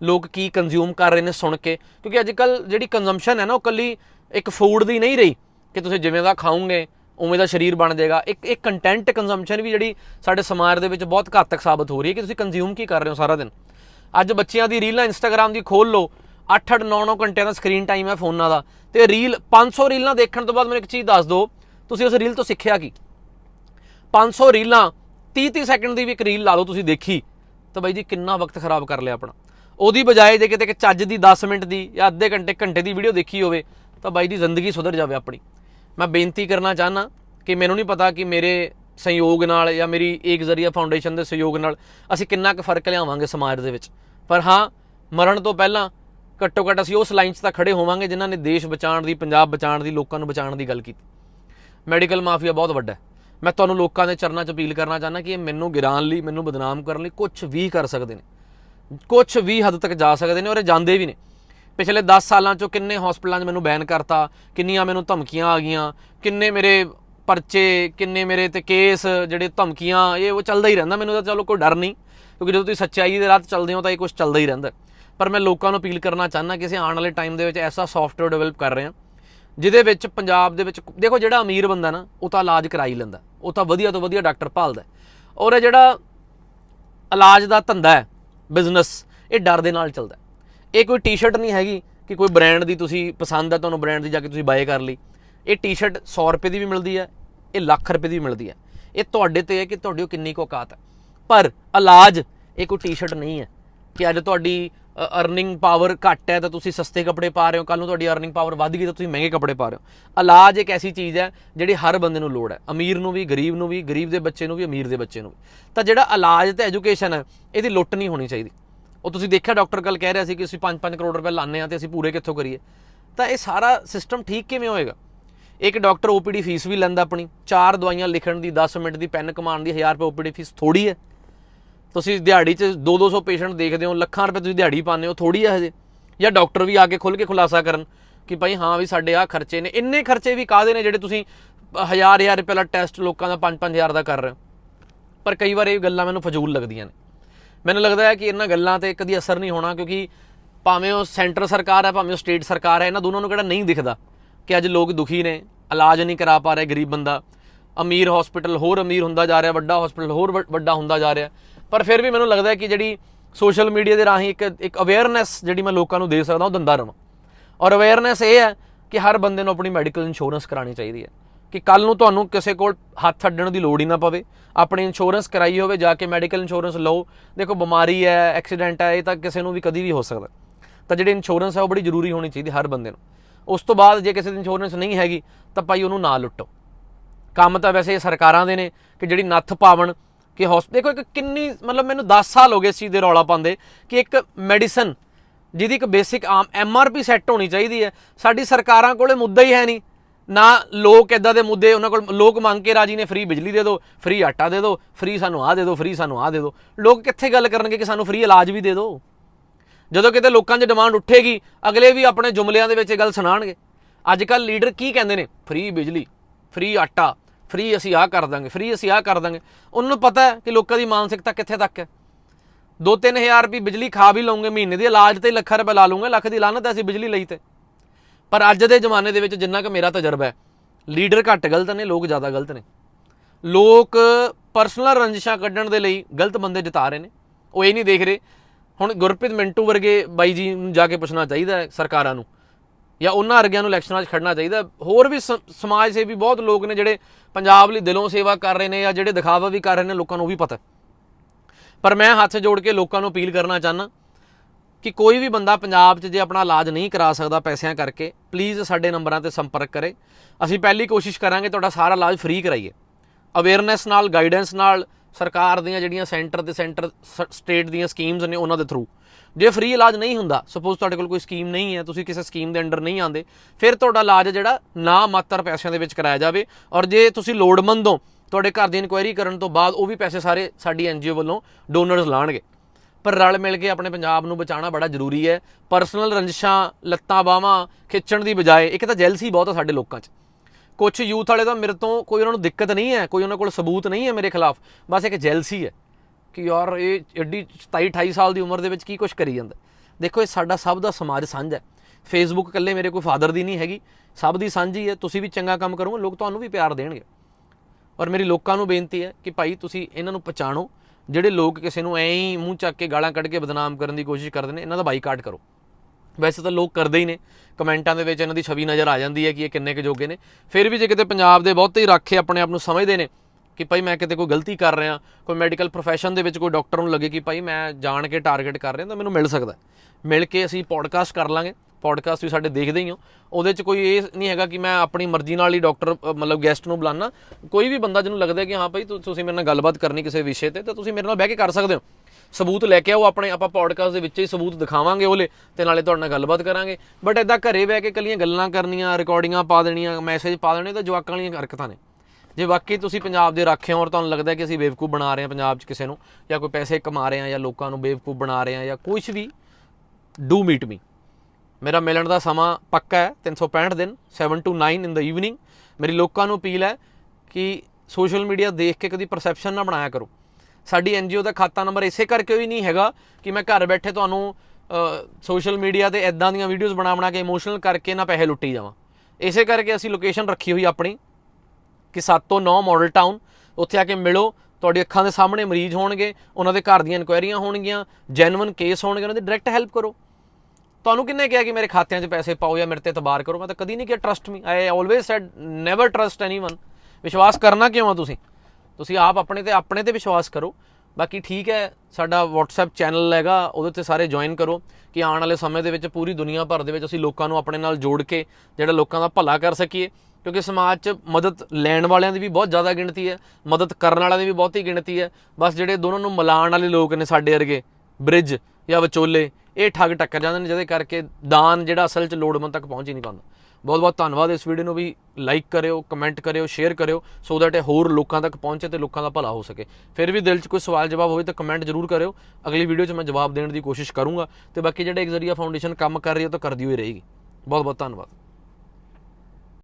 ਲੋਕ ਕੀ ਕੰਜ਼ਿਊਮ ਕਰ ਰਹੇ ਨੇ ਸੁਣ ਕੇ। ਕਿਉਂਕਿ ਅੱਜ ਕੱਲ ਜਿਹੜੀ ਕੰਜ਼ੰਪਸ਼ਨ ਹੈ ਨਾ, ਉਹ ਕੱਲੀ ਇੱਕ ਫੂਡ ਦੀ ਨਹੀਂ ਰਹੀ ਕਿ ਤੁਸੀਂ ਜਿਵੇਂ ਦਾ ਖਾਓਗੇ, ਉਵੇਂ ਦਾ ਸਰੀਰ ਬਣ ਜਾਏਗਾ। ਇੱਕ ਇੱਕ ਕੰਟੈਂਟ ਕੰਜ਼ੰਪਸ਼ਨ ਵੀ ਜਿਹੜੀ ਸਾਡੇ ਸਮਾਜ ਦੇ ਵਿੱਚ ਬਹੁਤ ਘਾਤਕ ਸਾਬਤ ਹੋ ਰਹੀ ਹੈ ਕਿ ਤੁਸੀਂ ਕੰਜ਼ਿਊਮ ਕੀ ਕਰ ਰਹੇ ਹੋ ਸਾਰਾ ਦਿਨ। ਅੱਜ ਬੱਚਿਆਂ ਦੀ ਰੀਲਾਂ ਇੰਸਟਾਗ੍ਰam ਦੀ ਖੋਲ ਲਓ 8-8 9-9 ਘੰਟਿਆਂ ਦਾ ਸਕਰੀਨ ਟਾਈਮ ਹੈ ਫੋਨਾਂ ਦਾ। ਤੇ ਰੀਲ 500 ਰੀਲਾਂ ਦੇਖਣ ਤੋਂ ਬਾਅਦ ਮੈਨੂੰ ਇੱਕ ਚੀਜ਼ ਦੱਸ ਦਿਓ, ਤੁਸੀਂ ਉਸ ਰੀਲ ਤੋਂ ਸਿੱਖਿਆ ਕੀ? 500 ਰੀਲਾਂ 30-30 ਸੈਕਿੰਡ ਦੀ ਵੀ ਇੱਕ ਰੀਲ ਲਾ ਲਓ ਤੁਸੀਂ ਦੇਖੀ, ਤਾਂ ਬਾਈ ਜੀ ਕਿੰਨਾ ਵਕਤ ਖਰਾਬ ਕਰ ਲਿਆ ਆਪਣਾ। ਉਹਦੀ ਬਜਾਏ ਜੇ ਕਿਤੇ ਕਿ ਚੱਜ ਦੀ 10 ਮਿੰਟ ਦੀ ਜਾਂ ਅੱਧੇ ਘੰਟੇ ਘੰਟੇ ਦੀ ਵੀਡੀਓ ਦੇਖੀ ਹੋਵੇ, ਤਾਂ ਬਾਈ ਦੀ ਜ਼ਿੰਦਗੀ ਸੁਧਰ ਜਾਵੇ ਆਪਣੀ। ਮੈਂ ਬੇਨਤੀ ਕਰਨਾ ਚਾਹਨਾ ਕਿ ਮੈਨੂੰ ਨਹੀਂ ਪਤਾ ਕਿ ਮੇਰੇ ਸਹਿਯੋਗ ਨਾਲ ਜਾਂ ਮੇਰੀ ਏਕ ਜ਼ਰੀਆ ਫਾਊਂਡੇਸ਼ਨ ਦੇ ਸਹਿਯੋਗ ਨਾਲ ਅਸੀਂ ਕਿੰਨਾ ਕੁ ਫ਼ਰਕ ਲਿਆਵਾਂਗੇ ਸਮਾਜ ਦੇ ਵਿੱਚ। ਪਰ ਹਾਂ, ਮਰਨ ਤੋਂ ਪਹਿਲਾਂ ਘੱਟੋ ਘੱਟ ਅਸੀਂ ਉਸ ਲਾਈਨ 'ਚ ਤਾਂ ਖੜੇ ਹੋਵਾਂਗੇ ਜਿਨ੍ਹਾਂ ਨੇ ਦੇਸ਼ ਬਚਾਉਣ ਦੀ, ਪੰਜਾਬ ਬਚਾਉਣ ਦੀ, ਲੋਕਾਂ ਨੂੰ ਬਚਾਉਣ ਦੀ ਗੱਲ ਕੀਤੀ। ਮੈਡੀਕਲ ਮਾਫੀਆ ਬਹੁਤ ਵੱਡਾ ਹੈ। ਮੈਂ ਤੁਹਾਨੂੰ ਲੋਕਾਂ ਦੇ ਚਰਨਾਂ 'ਚ ਅਪੀਲ ਕਰਨਾ ਚਾਹੁੰਦਾ ਕਿ ਇਹ ਮੈਨੂੰ ਗਿਰਾਉਣ ਲਈ, ਮੈਨੂੰ ਬਦਨਾਮ ਕਰਨ ਲਈ ਕੁਝ ਵੀ ਕਰ ਸਕਦੇ ਨੇ। ਕੁਝ ਵੀ ਹੱਦ ਤੱਕ ਜਾ ਸਕਦੇ ਨੇ ਔਰ ਇਹ ਜਾਂਦੇ ਵੀ ਨੇ। ਪਿਛਲੇ 10 ਸਾਲਾਂ 'ਚੋਂ ਕਿੰਨੇ ਹਸਪਤਾਲਾਂ 'ਚ ਮੈਨੂੰ ਬੈਨ ਕਰਤਾ, ਕਿੰਨੀਆਂ ਮੈਨੂੰ ਧਮਕੀਆਂ ਆ ਗਈਆਂ, ਕਿੰਨੇ ਮੇਰੇ ਪਰਚੇ, ਕਿੰਨੇ ਮੇਰੇ ਤੇ ਕੇਸ ਜਿਹੜੇ ਧਮਕੀਆਂ, ਇਹ ਉਹ ਚੱਲਦਾ ਹੀ ਰਹਿੰਦਾ। ਮੈਨੂੰ ਤਾਂ ਚਲੋ ਕੋਈ ਡਰ ਨਹੀਂ, ਕਿਉਂਕਿ ਜਦੋਂ ਤੁਸੀਂ ਸੱਚਾਈ ਦੇ ਰਾਹ ਤੇ ਚੱਲਦੇ ਹੋ ਤਾਂ ਇਹ ਕੁਝ ਚੱਲਦਾ ਹੀ ਰਹਿੰਦਾ। ਪਰ ਮੈਂ ਲੋਕਾਂ ਨੂੰ ਅਪੀਲ ਕਰਨਾ ਚਾਹੁੰਦਾ ਕਿ ਅਸੀਂ ਆਉਣ ਵਾਲੇ ਟਾਈਮ ਦੇ ਵਿੱਚ ਐਸਾ ਸੌਫਟਵੇਅਰ ਡਿਵੈਲਪ ਕਰ ਰਹੇ ਹਾਂ, ਜਿਹਦੇ ਵਿੱਚ ਪੰਜਾਬ ਦੇ ਵਿੱਚ ਦੇਖੋ ਜਿਹੜਾ ਅਮੀਰ ਬੰਦਾ ਨਾ, ਉਹ ਤਾਂ ਇਲਾਜ ਕਰਾ ਲੈਂਦਾ, ਉਹ ਤਾਂ ਵਧੀਆ ਤੋਂ ਵਧੀਆ ਡਾਕਟਰ ਭਾਲਦਾ ਔਰ ਇਹ ਜਿਹੜਾ ਇਲਾਜ ਦਾ ਧੰਦਾ ਹੈ ਬਿਜ਼ਨਸ ਇਹ ਡਰ ਦੇ ਨਾਲ ਚੱਲਦਾ ਇਹ ਕੋਈ ਟੀ-ਸ਼ਰਟ ਨਹੀਂ ਹੈਗੀ ਕਿ ਕੋਈ ਬ੍ਰਾਂਡ ਦੀ ਤੁਸੀਂ ਪਸੰਦ ਹੈ, ਤੁਹਾਨੂੰ ਬ੍ਰਾਂਡ ਦੀ ਜਾ ਕੇ ਤੁਸੀਂ ਬਾਏ ਕਰ ਲਈ। ਇਹ ਟੀ-ਸ਼ਰਟ 100 ਰੁਪਏ ਦੀ ਵੀ ਮਿਲਦੀ ਹੈ, ਇਹ ਲੱਖ ਰੁਪਏ ਦੀ ਵੀ ਮਿਲਦੀ ਹੈ। ਇਹ ਤੁਹਾਡੇ ਤੇ ਹੈ ਕਿ ਤੁਹਾਡੀ ਕਿੰਨੀ ਕੁ ਔਕਾਤ ਹੈ। ਪਰ ਇਲਾਜ, ਇਹ ਕੋਈ ਟੀ-ਸ਼ਰਟ ਨਹੀਂ ਹੈ ਕਿ ਅੱਜ ਤੁਹਾਡੀ ਅਰਨਿੰਗ ਪਾਵਰ ਘੱਟ ਹੈ ਤਾਂ ਤੁਸੀਂ ਸਸਤੇ ਕੱਪੜੇ ਪਾ ਰਹੇ ਹੋ ਕੱਲ ਨੂੰ ਤੁਹਾਡੀ ਅਰਨਿੰਗ ਪਾਵਰ ਵੱਧ ਗਈ ਤਾਂ ਤੁਸੀਂ ਮਹਿੰਗੇ ਕੱਪੜੇ ਪਾ ਰਹੇ ਹੋ। ਇਲਾਜ ਇੱਕ ਐਸੀ ਚੀਜ਼ ਹੈ ਜਿਹੜੀ ਹਰ ਬੰਦੇ ਨੂੰ ਲੋੜ ਹੈ, ਅਮੀਰ ਨੂੰ ਵੀ, ਗਰੀਬ ਨੂੰ ਵੀ, ਗਰੀਬ ਦੇ ਬੱਚੇ ਨੂੰ ਵੀ, ਅਮੀਰ ਦੇ ਬੱਚੇ ਨੂੰ ਵੀ। ਤਾਂ ਜਿਹੜਾ ਇਲਾਜ ਤੇ ਐਜੂਕੇਸ਼ਨ ਹੈ, ਇਹਦੀ ਲੁੱਟ ਨਹੀਂ ਹੋਣੀ ਚਾਹੀਦੀ। ਉਹ ਤੁਸੀਂ ਦੇਖਿਆ ਡਾਕਟਰ ਕੱਲ ਕਹਿ ਰਿਹਾ ਸੀ ਕਿ ਅਸੀਂ 5-5 ਕਰੋੜ ਰੁਪਏ ਲਾਣੇ ਆ ਤੇ ਅਸੀਂ ਪੂਰੇ ਕਿੱਥੋਂ ਕਰੀਏ। ਤਾਂ ਇਹ ਸਾਰਾ ਸਿਸਟਮ ਠੀਕ ਕਿਵੇਂ ਹੋਏਗਾ? ਇੱਕ ਡਾਕਟਰ ਓਪੀਡੀ ਫੀਸ ਵੀ ਲੈਂਦਾ ਆਪਣੀ, ਚਾਰ ਦਵਾਈਆਂ ਲਿਖਣ ਦੀ 10 ਮਿੰਟ ਦੀ ਪੈਨ ਕਮਾਉਣ ਦੀ 1000 ਰੁਪਏ ਓਪੀਡੀ ਫੀਸ ਥੋੜੀ ਹੈ। ਤੁਸੀਂ ਦਿਹਾੜੀ 'ਚ 2-200 ਪੇਸ਼ੈਂਟ ਦੇਖਦੇ ਹੋ, ਲੱਖਾਂ ਰੁਪਏ ਤੁਸੀਂ ਦਿਹਾੜੀ ਪਾਉਂਦੇ ਹੋ ਥੋੜੀ ਹੈ ਹਜੇ। ਜਾਂ ਡਾਕਟਰ ਵੀ ਆ ਕੇ ਖੁੱਲ ਕੇ ਖੁਲਾਸਾ ਕਰਨ ਕਿ ਭਾਈ ਹਾਂ ਵੀ ਸਾਡੇ ਆ ਖਰਚੇ ਨੇ। ਇੰਨੇ ਖਰਚੇ ਵੀ ਕਾਦੇ ਨੇ ਜਿਹੜੇ ਤੁਸੀਂ ਹਜ਼ਾਰ ਹਜ਼ਾਰ ਰੁਪਏ ਵਾਲਾ ਟੈਸਟ ਲੋਕਾਂ ਦਾ 5-5000 ਦਾ ਕਰ ਰਹੇ ਹੋ? ਪਰ ਕਈ ਵਾਰ ਇਹ ਗੱਲਾਂ ਮੈਨੂੰ ਫਜ਼ੂਲ ਲੱਗਦੀਆਂ ਨੇ। ਮੈਨੂੰ ਲੱਗਦਾ ਹੈ ਕਿ ਇਹਨਾਂ ਗੱਲਾਂ ਤੇ ਕਦੀ ਅਸਰ ਨਹੀਂ ਹੋਣਾ, ਕਿਉਂਕਿ ਭਾਵੇਂ ਉਹ ਸੈਂਟਰ ਸਰਕਾਰ ਹੈ, ਭਾਵੇਂ ਉਹ ਸਟੇਟ ਸਰਕਾਰ ਹੈ, ਇਹਨਾਂ ਦੋਨਾਂ ਨੂੰ ਕਿਹੜਾ ਨਹੀਂ ਦਿਖਦਾ ਕਿ ਅੱਜ ਲੋਕ ਦੁਖੀ ਨੇ, ਇਲਾਜ ਨਹੀਂ ਕਰਾ ਪਾ ਰਹੇ ਗਰੀਬ ਬੰਦਾ। ਅਮੀਰ ਹਸਪੀਟਲ ਹੋਰ ਅਮੀਰ ਹੁੰਦਾ ਜਾ ਰਿਹਾ, ਵੱਡਾ ਹਸਪੀਟਲ ਹੋਰ ਵੱ- ਵੱਡਾ ਹੁੰਦਾ ਜਾ ਰਿਹਾ। ਪਰ ਫਿਰ ਵੀ ਮੈਨੂੰ ਲੱਗਦਾ ਕਿ ਜਿਹੜੀ ਸੋਸ਼ਲ ਮੀਡੀਆ ਦੇ ਰਾਹੀਂ ਇੱਕ ਇੱਕ ਅਵੇਅਰਨੈਸ ਜਿਹੜੀ ਮੈਂ ਲੋਕਾਂ ਨੂੰ ਦੇ ਸਕਦਾ, ਉਹ ਦਿੰਦਾ ਰਵਾਂ। ਔਰ ਅਵੇਅਰਨੈਸ ਇਹ ਹੈ ਕਿ ਹਰ ਬੰਦੇ ਨੂੰ ਆਪਣੀ ਮੈਡੀਕਲ ਇੰਸ਼ੋਰੈਂਸ ਕਰਾਣੀ ਚਾਹੀਦੀ ਹੈ। ਕਿ ਕੱਲ ਨੂੰ ਤੁਹਾਨੂੰ ਕਿਸੇ ਕੋਲ ਹੱਥ ਅੱਡਣ ਦੀ ਲੋੜ ਹੀ ਨਾ ਪਵੇ। ਆਪਣੀ ਇੰਸ਼ੋਰੈਂਸ ਕਰਾਈ ਹੋਵੇ, ਜਾ ਕੇ ਮੈਡੀਕਲ ਇੰਸ਼ੋਰੈਂਸ ਲਓ। ਦੇਖੋ, ਬਿਮਾਰੀ ਹੈ ਐਕਸੀਡੈਂਟ ਹੈ, ਇਹ ਤਾਂ ਕਿਸੇ ਨੂੰ ਵੀ ਕਦੀ ਵੀ ਹੋ ਸਕਦਾ। ਤਾਂ ਜਿਹੜੀ ਇੰਸ਼ੋਰੈਂਸ ਹੈ, ਉਹ ਬੜੀ ਜ਼ਰੂਰੀ ਹੋਣੀ ਚਾਹੀਦੀ ਹਰ ਬੰਦੇ ਨੂੰ। ਉਸ ਤੋਂ ਬਾਅਦ ਜੇ ਕਿਸੇ ਦੀ ਇੰਸ਼ੋਰੈਂਸ ਨਹੀਂ ਹੈਗੀ, ਤਾਂ ਭਾਈ ਉਹਨੂੰ ਨਾ ਲੁੱਟੋ। ਕੰਮ ਤਾਂ ਵੈਸੇ ਸਰਕਾਰਾਂ ਦੇ ਨੇ ਕਿ ਜਿਹੜੀ ਨੱਥ ਪਾਵਣ ਕਿ ਹੌਸ ਦੇਖੋ ਇੱਕ ਕਿੰਨੀ, ਮਤਲਬ ਮੈਨੂੰ 10 ਸਾਲ ਹੋ ਗਏ ਇਸ ਚੀਜ਼ ਦੇ ਰੌਲਾ ਪਾਉਂਦੇ ਕਿ ਇੱਕ ਮੈਡੀਸਨ ਜਿਹਦੀ ਇੱਕ ਬੇਸਿਕ ਆਮ ਐੱਮ ਆਰ ਪੀ ਸੈੱਟ ਹੋਣੀ ਚਾਹੀਦੀ ਹੈ। ਸਾਡੀ ਸਰਕਾਰਾਂ ਕੋਲੇ ਮੁੱਦਾ ਹੀ ਹੈ ਨਹੀਂ। ਨਾ ਲੋਕ ਇਦਾਂ ਦੇ ਮੁੱਦੇ, ਉਹਨਾਂ ਕੋਲ ਲੋਕ ਮੰਗ ਕੇ ਰਾਜੀ ਨੇ, ਫ੍ਰੀ ਬਿਜਲੀ ਦੇ ਦਿਓ, ਫ੍ਰੀ ਆਟਾ ਦੇ ਦਿਓ, ਫ੍ਰੀ ਸਾਨੂੰ ਆਹ ਦੇ ਦਿਓ, ਫ੍ਰੀ ਸਾਨੂੰ ਆਹ ਦੇ ਦਿਓ। ਲੋਕ ਕਿੱਥੇ ਗੱਲ ਕਰਨਗੇ ਕਿ ਸਾਨੂੰ ਫ੍ਰੀ ਇਲਾਜ ਵੀ ਦੇ ਦਿਓ? ਜਦੋਂ ਕਿਤੇ ਲੋਕਾਂ 'ਚ ਡਿਮਾਂਡ ਉੱਠੇਗੀ, ਅਗਲੇ ਵੀ ਆਪਣੇ ਜੁਮਲਿਆਂ ਦੇ ਵਿੱਚ ਇਹ ਗੱਲ ਸੁਣਾਣਗੇ। ਅੱਜ ਕੱਲ ਲੀਡਰ ਕੀ ਕਹਿੰਦੇ ਨੇ? ਫ੍ਰੀ ਬਿਜਲੀ, ਫ੍ਰੀ ਆਟਾ ਫ੍ਰੀ ਅਸੀਂ ਆਹ ਕਰ ਦਾਂਗੇ ਫ੍ਰੀ ਅਸੀਂ ਆਹ ਕਰ ਦਾਂਗੇ। ਉਹਨਾਂ ਨੂੰ ਪਤਾ ਹੈ ਕਿ ਲੋਕਾਂ ਦੀ ਮਾਨਸਿਕਤਾ ਕਿੱਥੇ ਤੱਕ ਹੈ। 2-3000 ਰੁਪਏ ਬਿਜਲੀ ਖਾ ਵੀ ਲਵਾਂਗੇ ਮਹੀਨੇ ਦੇ, ਇਲਾਜ ਤੇ ਲੱਖ ਰੁਪਏ ਲਾ ਲਵਾਂਗੇ ਲੱਖ ਦੀ ਲਾਨਤ ਅਸੀਂ ਬਿਜਲੀ ਲਈ ਤੇ। ਪਰ ਅੱਜ ਦੇ ਜ਼ਮਾਨੇ ਦੇ ਵਿੱਚ ਜਿੰਨਾ ਕਿ ਮੇਰਾ ਤਜਰਬਾ ਹੈ, ਲੀਡਰ ਘੱਟ ਗਲਤ ਨੇ, ਲੋਕ ਜ਼ਿਆਦਾ ਗਲਤ ਨੇ। ਲੋਕ ਪਰਸਨਲ ਰੰਜਿਸ਼ਾਂ ਕੱਢਣ ਦੇ ਲਈ ਗਲਤ ਬੰਦੇ ਜਿਤਾ ਰਹੇ ਨੇ। ਉਹ ਇਹ ਨਹੀਂ ਦੇਖ ਰਹੇ, ਹੁਣ ਗੁਰਪ੍ਰੀਤ ਮਿੰਟੂ ਵਰਗੇ ਬਾਈ ਜੀ ਨੂੰ ਜਾ ਕੇ ਪੁੱਛਣਾ ਚਾਹੀਦਾ ਹੈ ਸਰਕਾਰਾਂ ਨੂੰ ਜਾਂ ਉਹਨਾਂ ਵਰਗਿਆਂ ਨੂੰ ਇਲੈਕਸ਼ਨਾਂ 'ਚ ਖੜਨਾ ਚਾਹੀਦਾ। ਹੋਰ ਵੀ ਸਮਾਜ ਸੇਵੀ ਬਹੁਤ ਲੋਕ ਨੇ ਜਿਹੜੇ ਪੰਜਾਬ ਲਈ ਦਿਲੋਂ ਸੇਵਾ ਕਰ ਰਹੇ ਨੇ ਜਾਂ ਜਿਹੜੇ ਦਿਖਾਵਾ ਵੀ ਕਰ ਰਹੇ ਨੇ ਲੋਕਾਂ ਨੂੰ ਉਹ ਵੀ ਪਤਾ। ਪਰ ਮੈਂ ਹੱਥ ਜੋੜ ਕੇ ਲੋਕਾਂ ਨੂੰ ਅਪੀਲ ਕਰਨਾ ਚਾਹਨਾ ਕਿ ਕੋਈ ਵੀ ਬੰਦਾ ਪੰਜਾਬ 'ਚ ਜੇ ਆਪਣਾ ਇਲਾਜ ਨਹੀਂ ਕਰਾ ਸਕਦਾ ਪੈਸਿਆਂ ਕਰਕੇ ਪਲੀਜ਼ ਸਾਡੇ ਨੰਬਰਾਂ ਤੇ ਸੰਪਰਕ ਕਰੇ। ਅਸੀਂ ਪਹਿਲੀ ਕੋਸ਼ਿਸ਼ ਕਰਾਂਗੇ ਤੁਹਾਡਾ ਸਾਰਾ ਇਲਾਜ ਫ੍ਰੀ ਕਰਾਈਏ। ਅਵੇਅਰਨੈਸ ਨਾਲ ਗਾਈਡੈਂਸ ਨਾਲ ਸਰਕਾਰ ਦੀਆਂ ਜਿਹੜੀਆਂ ਸੈਂਟਰ ਤੇ ਸੈਂਟਰ ਸਟੇਟ ਦੀਆਂ ਸਕੀਮਸ ਨੇ ਉਹਨਾਂ ਦੇ ਥਰੂ ਜੇ ਫ੍ਰੀ ਇਲਾਜ ਨਹੀਂ ਹੁੰਦਾ ਸਪੋਜ਼ ਤੁਹਾਡੇ ਕੋਲ ਕੋਈ ਸਕੀਮ ਨਹੀਂ ਹੈ, ਤੁਸੀਂ ਕਿਸੇ ਸਕੀਮ ਦੇ ਅੰਡਰ ਨਹੀਂ ਆਉਂਦੇ, ਫਿਰ ਤੁਹਾਡਾ ਇਲਾਜ ਜਿਹੜਾ ਨਾ ਮਾਤਰ ਪੈਸਿਆਂ ਦੇ ਵਿੱਚ ਕਰਾਇਆ ਜਾਵੇ ਔਰ ਜੇ ਤੁਸੀਂ ਲੋੜਮੰਦ ਹੋ, ਤੁਹਾਡੇ ਘਰ ਦੀ ਇਨਕੁਆਇਰੀ ਕਰਨ ਤੋਂ ਬਾਅਦ ਉਹ ਵੀ ਪੈਸੇ ਸਾਰੇ ਸਾਡੀ ਐਨਜੀਓ ਵੱਲੋਂ ਡੋਨਰਸ ਲਾਣਗੇ। ਪਰ ਰਲ ਮਿਲ ਕੇ ਆਪਣੇ ਪੰਜਾਬ ਨੂੰ ਬਚਾਉਣਾ ਬੜਾ ਜ਼ਰੂਰੀ ਹੈ। ਪਰਸਨਲ ਰੰਜਿਸ਼ਾਂ, ਲੱਤਾਂ ਬਾਹਾਂ ਖਿੱਚਣ ਦੀ ਬਜਾਏ, ਇੱਕ ਤਾਂ ਜੈਲਸੀ ਬਹੁਤ ਆ ਸਾਡੇ ਲੋਕਾਂ 'ਚ। ਕੁਝ ਯੂਥ ਵਾਲੇ ਤਾਂ ਮੇਰੇ ਤੋਂ ਕੋਈ ਉਹਨਾਂ ਨੂੰ ਦਿੱਕਤ ਨਹੀਂ ਹੈ, ਕੋਈ ਉਹਨਾਂ ਕੋਲ ਸਬੂਤ ਨਹੀਂ ਹੈ ਮੇਰੇ ਖਿਲਾਫ, ਬਸ ਇੱਕ ਜੈਲਸੀ ਹੈ। ਕਿ ਯਾਰ ਇਹ ਐਡੀ 27 28 ਸਾਲ ਦੀ ਉਮਰ ਦੇ ਵਿੱਚ ਕੀ ਕੁਝ ਕਰੀ ਜਾਂਦਾ? ਦੇਖੋ, ਇਹ ਸਾਡਾ ਸਭ ਦਾ ਸਮਾਜ ਸਾਂਝ ਹੈ। ਫੇਸਬੁੱਕ ਇਕੱਲੇ ਮੇਰੇ ਕੋਈ ਫਾਦਰ ਦੀ ਨਹੀਂ ਹੈਗੀ। ਸਭ ਦੀ ਸਾਂਝੀ ਹੈ। ਤੁਸੀਂ ਵੀ ਚੰਗਾ ਕੰਮ ਕਰੋਗੇ, ਲੋਕ ਤੁਹਾਨੂੰ ਵੀ ਪਿਆਰ ਦੇਣਗੇ। ਔਰ ਮੇਰੀ ਲੋਕਾਂ ਨੂੰ ਬੇਨਤੀ ਹੈ ਕਿ ਭਾਈ, ਤੁਸੀਂ ਇਹਨਾਂ ਨੂੰ ਪਛਾਣੋ। ਜਿਹੜੇ ਲੋਕ ਕਿਸੇ ਨੂੰ ਐਂ ਹੀ ਮੂੰਹ ਚੱਕ ਕੇ ਗਾਲਾਂ ਕੱਢ ਕੇ ਬਦਨਾਮ ਕਰਨ ਦੀ ਕੋਸ਼ਿਸ਼ ਕਰਦੇ ਨੇ, ਇਹਨਾਂ ਦਾ ਬਾਈਕਾਟ ਕਰੋ। ਵੈਸੇ ਤਾਂ ਲੋਕ ਕਰਦੇ ਹੀ ਨੇ। ਕਮੈਂਟਾਂ ਦੇ ਵਿੱਚ ਇਹਨਾਂ ਦੀ ਛਵੀ ਨਜ਼ਰ ਆ ਜਾਂਦੀ ਹੈ ਕਿ ਇਹ ਕਿੰਨੇ ਕੁ ਜੋਗੇ ਨੇ। ਫਿਰ ਵੀ ਜੇ ਕਿਤੇ ਪੰਜਾਬ ਦੇ ਬਹੁਤੇ ਹੀ ਰਾਖੇ ਆਪਣੇ ਆਪ ਨੂੰ ਸਮਝਦੇ ਨੇ ਕਿ ਭਾਈ ਮੈਂ ਕਿਤੇ ਕੋਈ ਗਲਤੀ ਕਰ ਰਿਹਾ, ਕੋਈ ਮੈਡੀਕਲ profession ਦੇ ਵਿੱਚ ਕੋਈ ਡਾਕਟਰ ਨੂੰ ਲੱਗੇ ਕਿ ਭਾਈ ਮੈਂ ਜਾਣ ਕੇ ਟਾਰਗੇਟ ਕਰ ਰਿਹਾ ਤਾਂ ਮੈਨੂੰ ਮਿਲ ਸਕਦਾ ਮਿਲ ਕੇ ਅਸੀਂ ਪੋਡਕਾਸਟ ਕਰ ਲਾਂਗੇ। ਪੋਡਕਾਸਟ ਵੀ ਸਾਡੇ ਦੇਖਦੇ ਹੀ ਹੋ। ਉਹਦੇ 'ਚ ਕੋਈ ਇਹ ਨਹੀਂ ਹੈਗਾ ਕਿ ਮੈਂ ਆਪਣੀ ਮਰਜ਼ੀ ਨਾਲ ਹੀ ਡਾਕਟਰ ਮਤਲਬ ਗੈਸਟ ਨੂੰ ਬੁਲਾਣਾ ਕੋਈ ਵੀ ਬੰਦਾ ਜਿਹਨੂੰ ਲੱਗਦਾ ਕਿ ਹਾਂ ਭਾਈ ਤੁਸੀਂ ਮੇਰੇ ਨਾਲ ਗੱਲਬਾਤ ਕਰਨੀ ਕਿਸੇ ਵਿਸ਼ੇ ਤੇ, ਤਾਂ ਤੁਸੀਂ ਮੇਰੇ ਨਾਲ ਬਹਿ ਕੇ ਕਰ ਸਕਦੇ ਹੋ। ਸਬੂਤ ਲੈ ਕੇ ਆਓ ਆਪਣੇ, ਆਪਾਂ ਪੋਡਕਾਸਟ ਦੇ ਵਿੱਚ ਹੀ ਸਬੂਤ ਦਿਖਾਵਾਂਗੇ ਉਹਲੇ ਤੇ ਨਾਲੇ ਤੁਹਾਡੇ ਨਾਲ ਗੱਲਬਾਤ ਕਰਾਂਗੇ। ਬਟ ਇਦਾਂ ਘਰੇ ਬਹਿ ਕੇ ਕੱਲੀਆਂ ਗੱਲਾਂ ਕਰਨੀਆਂ ਰਿਕਾਰਡਿੰਗਾਂ ਪਾ ਦੇਣੀਆਂ ਮੈਸੇਜ ਪਾ ਦੇਣੇ ਤਾਂ ਜਵਾਕਾਂ ਵਾਲੀਆਂ ਹਰਕਤਾਂ ਨੇ। ਜੇ ਵਾਕਈ ਤੁਸੀਂ ਪੰਜਾਬ ਦੇ ਰਾਖੇ ਹੋ ਔਰ ਤੁਹਾਨੂੰ ਲੱਗਦਾ ਕਿ ਅਸੀਂ ਬੇਵਕੂਫ ਬਣਾ ਰਹੇ ਹਾਂ ਪੰਜਾਬ 'ਚ ਕਿਸੇ ਨੂੰ, ਜਾਂ ਕੋਈ ਪੈਸੇ ਕਮਾ ਰਹੇ ਹਾਂ ਜਾਂ ਲੋਕਾਂ ਨੂੰ ਬੇਵਕੂਫ ਬਣਾ ਰਹੇ ਹਾਂ ਜਾਂ ਕੁਝ ਵੀ ਡੂ ਮੀਟ ਮੀ ਮੇਰਾ ਮਿਲਣ ਦਾ ਸਮਾਂ ਪੱਕਾ ਹੈ 365 ਦਿਨ 7 ਟੂ 9 ਇਨ ਦਾ ਈਵਨਿੰਗ ਮੇਰੀ ਲੋਕਾਂ ਨੂੰ ਅਪੀਲ ਹੈ ਕਿ ਸੋਸ਼ਲ ਮੀਡੀਆ ਦੇਖ ਕੇ ਕਦੀ ਪਰਸੈਪਸ਼ਨ ਨਾ ਬਣਾਇਆ ਕਰੋ। ਸਾਡੀ ਐਨਜੀਓ ਦਾ ਖਾਤਾ ਨੰਬਰ ਇਸੇ ਕਰਕੇ ਵੀ ਨਹੀਂ ਹੈਗਾ ਕਿ ਮੈਂ ਘਰ ਬੈਠੇ ਤੁਹਾਨੂੰ ਸੋਸ਼ਲ ਮੀਡੀਆ ਤੇ ਐਦਾਂ ਦੀਆਂ ਵੀਡੀਓਜ਼ ਬਣਾ ਬਣਾ ਕੇ ਇਮੋਸ਼ਨਲ ਕਰਕੇ ਨਾ ਪੈਸੇ ਲੁੱਟੀ ਜਾਵਾਂ। ਇਸੇ ਕਰਕੇ ਅਸੀਂ ਲੋਕੇਸ਼ਨ ਰੱਖੀ ਹੋਈ ਆਪਣੀ। ਕਿ 7 ਤੋਂ 9 ਮਾਡਲ ਟਾਊਨ ਉੱਥੇ ਆ ਕੇ ਮਿਲੋ। ਤੁਹਾਡੀ ਅੱਖਾਂ ਦੇ ਸਾਹਮਣੇ ਮਰੀਜ਼ ਹੋਣਗੇ, ਉਹਨਾਂ ਦੇ ਘਰ ਦੀਆਂ ਇਨਕੁਆਇਰੀਆਂ ਹੋਣਗੀਆਂ ਜੈਨੂਇਨ ਕੇਸ ਹੋਣਗੇ, ਉਹਨਾਂ ਦੀ ਡਾਇਰੈਕਟ ਹੈਲਪ ਕਰੋ। ਤੁਹਾਨੂੰ ਕਿੰਨੇ ਕਿਹਾ ਕਿ ਮੇਰੇ ਖਾਤਿਆਂ 'ਚ ਪੈਸੇ ਪਾਓ ਜਾਂ ਮੇਰੇ ਤੇ ਇਤਬਾਰ ਕਰੋ? ਮੈਂ ਤਾਂ ਕਦੀ ਨਹੀਂ ਕਿਹਾ trust me I always said never trust anyone ਵਿਸ਼ਵਾਸ ਕਰਨਾ ਕਿਉਂ ਆ ਤੁਸੀਂ? ਤੁਸੀਂ ਆਪ ਆਪਣੇ ਤੇ ਆਪਣੇ ਤੇ ਵਿਸ਼ਵਾਸ ਕਰੋ। ਬਾਕੀ ਠੀਕ ਹੈ, ਸਾਡਾ WhatsApp ਚੈਨਲ ਹੈਗਾ, ਉਹਦੇ ਤੇ ਸਾਰੇ ਜੁਆਇਨ ਕਰੋ ਕਿ ਆਉਣ ਵਾਲੇ ਸਮੇਂ ਦੇ ਵਿੱਚ ਪੂਰੀ ਦੁਨੀਆ ਭਰ ਦੇ ਵਿੱਚ ਅਸੀਂ ਲੋਕਾਂ ਨੂੰ ਆਪਣੇ ਨਾਲ ਜੋੜ ਕੇ, ਜਿਹੜਾ ਲੋਕਾਂ ਦਾ ਭਲਾ ਕਰ ਸਕੀਏ। ਕਿਉਂਕਿ ਸਮਾਜ 'ਚ ਮਦਦ ਲੈਣ ਵਾਲਿਆਂ ਦੀ ਵੀ ਬਹੁਤ ਜ਼ਿਆਦਾ ਗਿਣਤੀ ਹੈ, ਮਦਦ ਕਰਨ ਵਾਲਿਆਂ ਦੀ ਵੀ ਬਹੁਤੀ ਗਿਣਤੀ ਹੈ। ਬਸ ਜਿਹੜੇ ਦੋਨਾਂ ਨੂੰ ਮਿਲਾਉਣ ਵਾਲੇ ਲੋਕ ਨੇ ਸਾਡੇ ਵਰਗੇ, ਬ੍ਰਿਜ ਜਾਂ ਵਿਚੋਲੇ, ਇਹ ਠੱਗ ਟੱਕਰ ਜਾਂਦੇ ਨੇ, ਜਿਹਦੇ ਕਰਕੇ ਦਾਨ ਜਿਹੜਾ ਅਸਲ 'ਚ ਲੋੜਵੰਦ ਤੱਕ ਪਹੁੰਚ ਹੀ ਨਹੀਂ ਪਾਉਂਦਾ। ਬਹੁਤ ਬਹੁਤ ਧੰਨਵਾਦ ਇਸ ਵੀਡੀਓ ਨੂੰ ਵੀ ਲਾਈਕ ਕਰਿਓ ਕਮੈਂਟ ਕਰਿਓ ਸ਼ੇਅਰ ਕਰਿਓ ਸੋ ਦੈਟ ਇਹ ਹੋਰ ਲੋਕਾਂ ਤੱਕ ਪਹੁੰਚੇ ਤੇ ਲੋਕਾਂ ਦਾ ਭਲਾ ਹੋ ਸਕੇ। ਫਿਰ ਵੀ ਦਿਲ 'ਚ ਕੋਈ ਸਵਾਲ ਜਵਾਬ ਹੋਵੇ ਤਾਂ ਕਮੈਂਟ ਜ਼ਰੂਰ ਕਰਿਓ। ਅਗਲੀ ਵੀਡੀਓ 'ਚ ਮੈਂ ਜਵਾਬ ਦੇਣ ਦੀ ਕੋਸ਼ਿਸ਼ ਕਰੂੰਗਾ ਤੇ ਬਾਕੀ ਜਿਹੜੇ ਇੱਕ ਜ਼ਰੀਆ ਫਾਊਂਡੇਸ਼ਨ ਕੰਮ ਕਰ ਰਹੀ ਹੈ ਉਹ ਤਾਂ ਕਰਦੀ ਹੋਈ ਰਹੇਗੀ। ਬਹੁਤ ਬਹੁਤ ਧੰਨਵਾਦ।